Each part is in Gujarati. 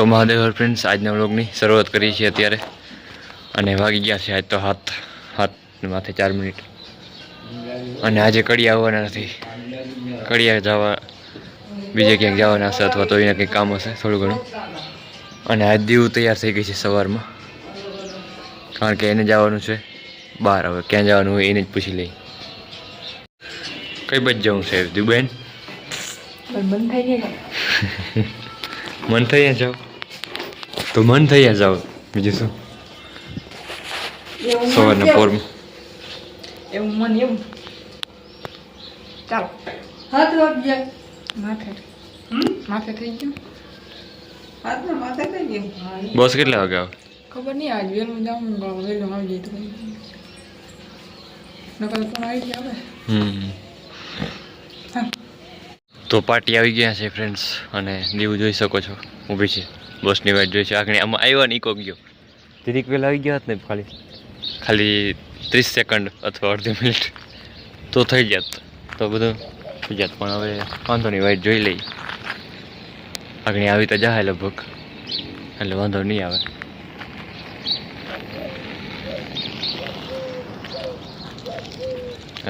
તો મહાદેવ ફ્રેન્ડ્સ આજના વ્લોગની શરૂઆત કરી છે અત્યારે. અને વાગી ગયા છે આજ તો હાથ હાથ માથે ચાર મિનિટ. અને આજે કડિયા આવવાના નથી. કડિયા જવા બીજે ક્યાંક જવાના હશે અથવા તો એના કંઈક કામ હશે થોડું ઘણું. અને આજ દીવ તૈયાર થઈ ગઈ છે સવારમાં. કારણ કે એને જવાનું છે બહાર. હવે ક્યાં જવાનું હોય એને જ પૂછી લઈ કઈ બાજુ જવું છે? દીવબેન પણ મન થઈ ગયા મન થઈ જાઓ તો મન થઈ જાવ. બીજું શું? સવારના પોરમાં. એવું મન એવું ચાલો. હાથ વાગજે માથે. માથે થઈ ગયું? હાથમાં માથે થઈ ગયું? બસ કેટલા વાગે આવે? ખબર નહીં આજ વહેલું જાઉં વહેલું આવી જાય તો નકર પણ આવી ગયા હવે? હમ. તો પાર્ટી આવી ગયા છે ફ્રેન્ડ્સ અને દીવ જોઈ શકો છો. ઊભી છે. બસની વાટ જોઈ છે. આગળ આમાં આવ્યો ને ઈકો ગયો. ત્રીક પહેલાં આવી ગયા હોત ને ખાલી? ખાલી ત્રીસ સેકન્ડ અથવા અડધી મિનિટ તો થઈ જાત. તો બધું થઈ જાત. પણ હવે વાંધો નહીં વાઇટ જોઈ લઈ. આગળ આવી તો જાય લગભગ. એટલે વાંધો નહીં આવે.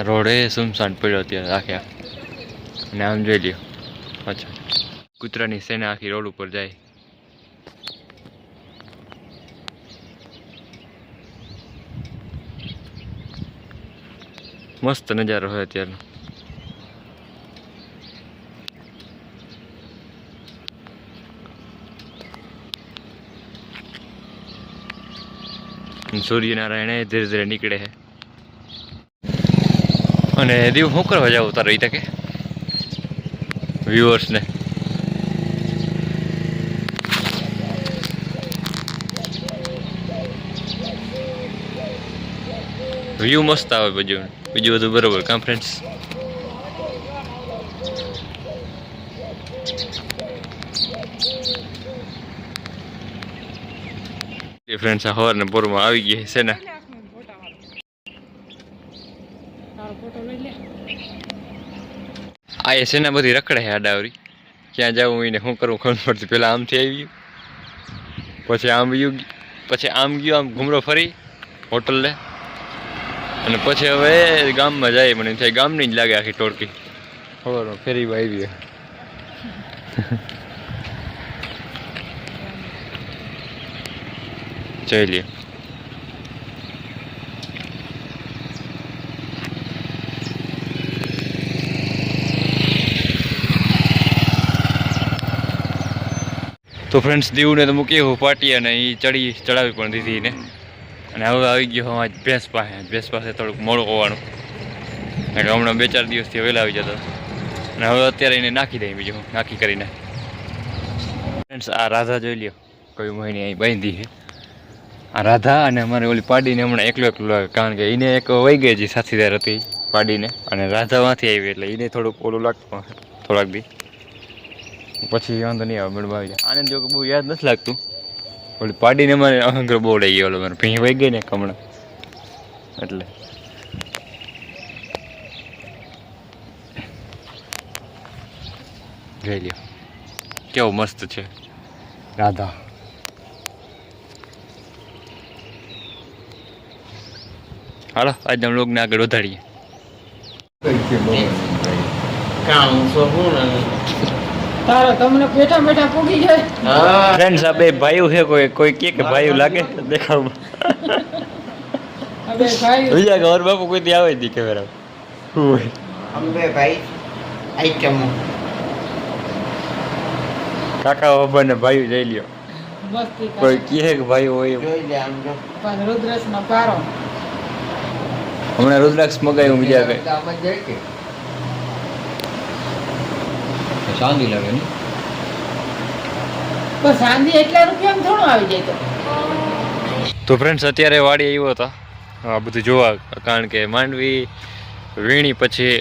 રોડે સુમસાન પડ્યો અત્યારે રાખ્યા અને આમ જોઈ લ્યો. અચ્છા. કૂતરાની સેના આખી રોડ ઉપર જાય. મસ્ત નજારો હોય અત્યારનો. સૂર્યનારાયણ ધીરે ધીરે નીકળે છે. અને દીવ શું કરવા જાવ તારે એ તકે? વ્યુઅર્સને વ્યૂ મસ્ત આવે બધું. બીજું બધું બરોબર કામ ફ્રેન્ડ્સ ફ્રેન્ડ્સ આ હવારના પોરમાં આવી ગયા છે ને આ એ ને બધી રખડે છે આડાવરી ક્યાં જાવું એને શું કરવું ખબર પડતી પેલા આમથી આવી ગયું પછી આમ ગયું પછી આમ ગયું આમ ઘૂમરો ફરી હોટલ લે અને પછી હવે ગામમાં જાય મને થાય ગામની જ લાગે આખી ટોળકી. ખબર ફેરીમાં આવી જોઈ તો ફ્રેન્ડ્સ દીવને તો મૂકી હું પાટી અને એ ચડી ચડાવી પણ દીધી એને. અને હવે આવી ગયો આજ ભેંસ પાસે. ભેંસ પાસે થોડુંક મોડું હોવાનું. એટલે હમણાં બે ચાર દિવસથી વહેલા આવી જતો. અને હવે અત્યારે એને નાખી દઈએ બીજું, નાખી કરીને. ફ્રેન્ડ્સ આ રાધા જોઈ લ્યો. કયું મહિને અહીં બાંધી છે. આ રાધા અને અમારે ઓલી પાડીને હમણાં એકલો એકલો લાગે. કારણ કે એને એક વહી ગઈ હતી, સાથીદાર હતી પાડીને. અને રાધામાંથી આવી એટલે એને થોડુંક ઓલું લાગતું થોડાક બી પછી વાંધો નહીં આવે મેળવા આવી જાય. આને જો બહુ યાદ નથી લાગતું. ઓલી પાડીને મારે અહંકાર બહુ લઈ ગયો ઓલો મારે ભીં વહી ગઈ ને કમળા એટલે. જોઈ લ્યો. કેવો મસ્ત છે. રાધા. હાલો આજે અમે લોકોને આગળ વધારીએ. તારો તમને બેઠા બેઠા પૂગી જાય. ફ્રેન્ડ્સ આ બે ભાઈઓ છે કોઈ કોઈ કે કે ભાઈઓ લાગે? દેખાવ અબે ભાઈ બીજા ઘર બાપુ કોઈ દી આવે દી કેમેરા અંબે ભાઈ આઈટમ કાકા બાબા ને ભાઈઓ જઈ લ્યો. કોઈ કહે કે ભાઈઓ હોય જોઈ લે આમ જો. પણ રુદ્રસનો પારો. હમણાં રુદ્રાક્ષ મગાવ્યું બીજા કઈ આમાં જાય કે ચાંદી લાગે ને. બસ સાંજે એટલા રૂપિયામાં થોડું આવી જાય તો. તો ફ્રેન્ડ્સ અત્યારે વાડી આવ્યો હતો. આ બધું જોવા કારણ કે માંડવી વીણી પછી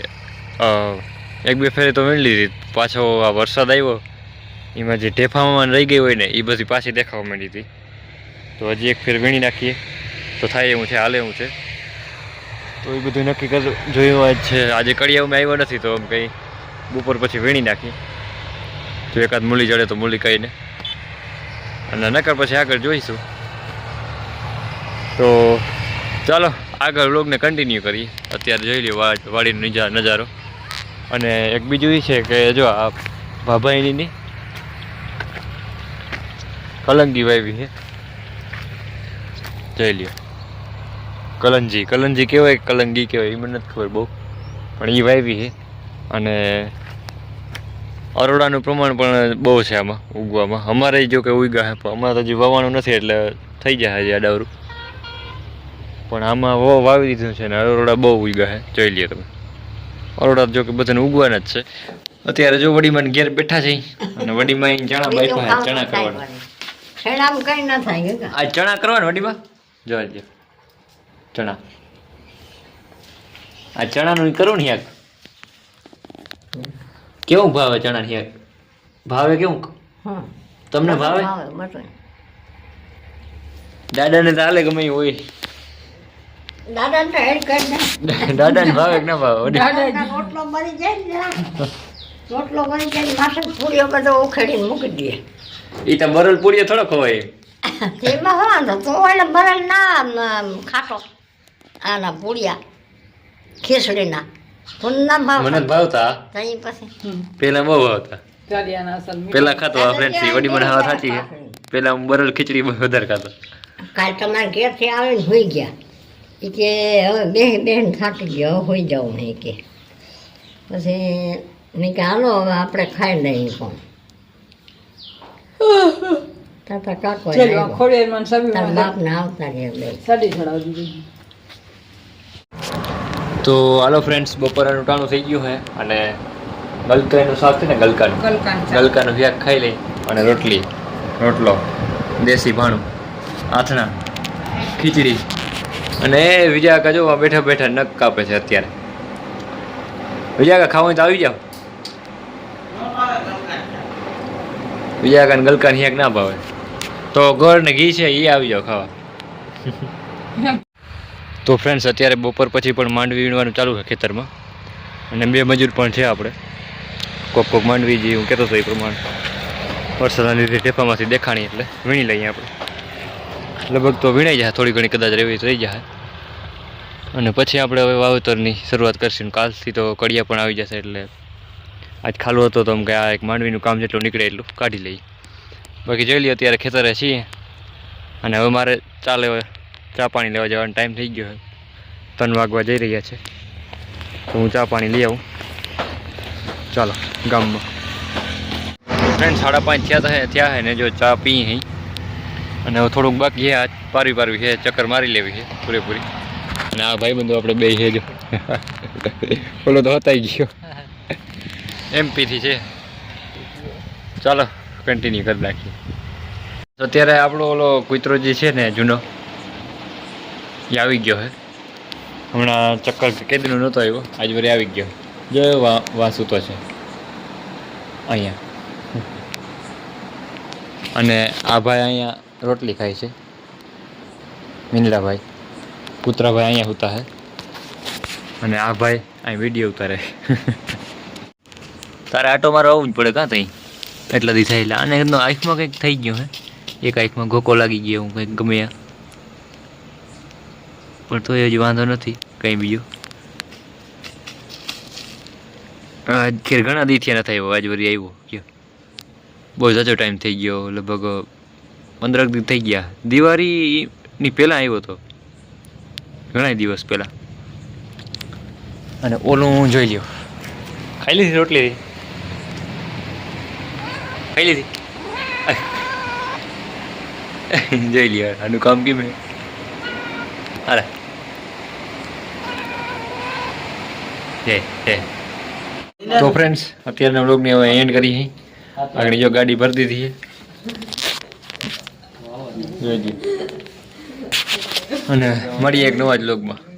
એક બે ફેરે તો વીણી લીધી. પાછો આ વરસાદ આવ્યો એમાં જે ઢેફામાં રહી ગઈ હોય ને એ બધી પાછી દેખાવા માંડી હતી. તો હજી એક ફેર વીણી નાખીએ. તો થાય એવું છે હાલે એવું છે. તો એ બધું નક્કી કર જોયું હોય છે. આજે કડિયામાં આવ્યો નથી તો આમ કંઈ બપોર પછી વીણી નાખી જો એકાદ મૂલી જડે તો મૂલી કહીને. અને નકર પછી આગળ જોઈશું. તો ચાલો, આગળ વ્લોગને કન્ટિન્યુ કરીએ. અત્યારે જોઈ વાડ, વાડીનો નજારો. અને એક બીજું એ છે કે જો આ ભાભાઈની કલંગી વાવી છે. જોઈ લ્યો. કલંજી કલંજી કહેવાય કલંગી કહેવાય એ મને નથી ખબર બહુ. પણ એ વાવી છે. અને અરોડાનું પ્રમાણ પણ બહુ છે આમાં ઉગવામાં. અમારે જો કે ઉગ્યા છે પણ અમારે તો હજી વાવવાનું નથી એટલે થઈ જાય હજી આડાવરું. પણ આમાં વો વાવી દીધું છે ને અરોડા બહુ ઉગ્યા છે. જોઈ લઈએ તમે. અરોડા જો કે બધાને ઉગવાના જ છે. અત્યારે જો વડીમાં ઘેર બેઠા છે અને વડીમાં ચણા છે, ચણા કરવાના. આ ચણા કરવાના વડીમાં? જો જો ચણા. આ ચણાનું કરું ને યાર. કેવું ભાવે ચણા ની ભાવે કેવું? હમ. તમને ભાવે? દાદા દાદાને તો હાલે ગમે હોય. દાદાને ભાવે કે ના ભાવે? રોટલો બની જાય રોટલો બની જાય ને પૂરીઓ બધો ઉખેડીને મૂકી દે એ તો બરલ પૂરીઓ થોડો ખવાય એમાં વાંધો તો એટલે બરલ ના ખાતો આના પૂરિયા ખીચડીના. તું ભાવ મને ભાવતા તઈ પછી પેલા બહુ ભાવતા ચાલિયાના અસલ મીઠું. પેલા ખાતો આ ફ્રેન્ડથી વડી મને હાવ સાચી છે. પેલા હું બરલ ખીચડી વધારે ખાતો. કાલ તમારા ઘેરથી આવીને હોઈ ગયા. એ કે હવે બે બેન થાકી ગયો હોઈ જાઉં નહીં કે. પછી મેં કે હાલો હવે આપણે ખાઈ લઈએ પણ તાતા કાકો બાપને આવતા રહ્યા દીધી તો હાલો ફ્રેન્ડ્સ બપોરાનું ટાણું થઈ ગયું છે અને ગલકાનું શાક છે ને ગલકાનું. ગલકાન શાક. ખાઈ લઈ અને રોટલી રોટલો દેશી ભાણું આથણા ખીચડી. અને એ જો આ બેઠા બેઠા નખ કાપે છે અત્યારે. વિજાકા ખાવું તો આવી જાઓ. વિજાકા કાન ગલકાન શાક ના ભાવે. તો ગોળ ને ઘી છે એ આવી જાઓ ખાવા. તો ફ્રેન્ડ્સ અત્યારે બપોર પછી પણ માંડવી વીણવાનું ચાલુ છે ખેતરમાં. અને બે મજૂર પણ છે આપણે. કોક કોક માંડવી જે હું કહેતો હતો એ પ્રમાણે. વરસાદના લીધે ઢેફામાંથી દેખાણી એટલે વીણી લઈએ આપણે. લગભગ તો વીણાઈ જાય, થોડી ઘણી કદાચ રેવી રહી જાય. અને પછી આપણે હવે વાવેતરની શરૂઆત કરીશું. કાલથી તો કડિયા પણ આવી જશે એટલે આજ ખાલો હતો તો કે આ એક માંડવીનું કામ જેટલું નીકળે એટલું કાઢી લઈએ. બાકી જોઈ લઈએ અત્યારે ખેતરે છીએ. અને હવે મારે ચાલે ચા પાણી લેવા જવાનો ટાઈમ થઈ ગયો ત્રણ વાગવા જઈ રહ્યા છે. તો હું ચા પાણી લઈ આવું. ચાલો, ગામમાં. ફ્રેન્ડ સાડા પાંચ થયા હતા થયા હે ને જો ચા પી હઈ અને હવે થોડુંક બાકી છે, આજ પારવી પારવી છે, ચક્કર મારી લેવી છે, પૂરેપૂરી. અને આ ભાઈ બંધુ આપણે બે છે જો. ઓલો તો હતાઈ ગયો. એમપીથી છે. ચાલો કન્ટિન્યુ કરી નાખીએ. તો અત્યારે આપણો ઓલો કુતરો જે છે ને, જૂનો એ આવી ગયો હે. હમણાં ચક્કર કેદીનો નહોતો આવ્યો. આજ વરે આવી ગયો. જો વા, વાસુતો છે. અહીંયા. અને આ ભાઈ અહીંયા રોટલી ખાય છે. મીંદડાભાઈ પુત્રાભાઈ અહીંયા હોતા હે. અને આ ભાઈ અહીં વીડિયો ઉતારે તારે આટો મારો આવવું જ પડે કાં તઈ? એટલા દી થયેલા. અને એમનો આંખમાં કંઈક થઈ ગયું હે. એક આંખમાં ઘોકો લાગી ગયો, હું કંઈક ગમે પણ તોય જ વાંધો નથી કંઈ બીજું. આજ ખેર ઘણા દી થયા નથી આવ્યો આજ વરી આવ્યો કયો. બહુ જાજો ટાઈમ થઈ ગયો લગભગ પંદરક દિવસ થઈ ગયા. દિવાળીની પહેલાં આવ્યો હતો ઘણા દિવસ પહેલાં. અને ઓલું જોઈ લ્યો. ખાઈ લીધી રોટલી? ખાઈ લીધી? જોઈ લ્યો આનું કામ કેમ હે હાલે જય જય તો ફ્રેન્ડ્સ અત્યારના વ્લોગને હવે એન્ડ કરી છે આગળ જો ગાડી ભરી દીધી અને મળીએ એક નવા જ વ્લોગમાં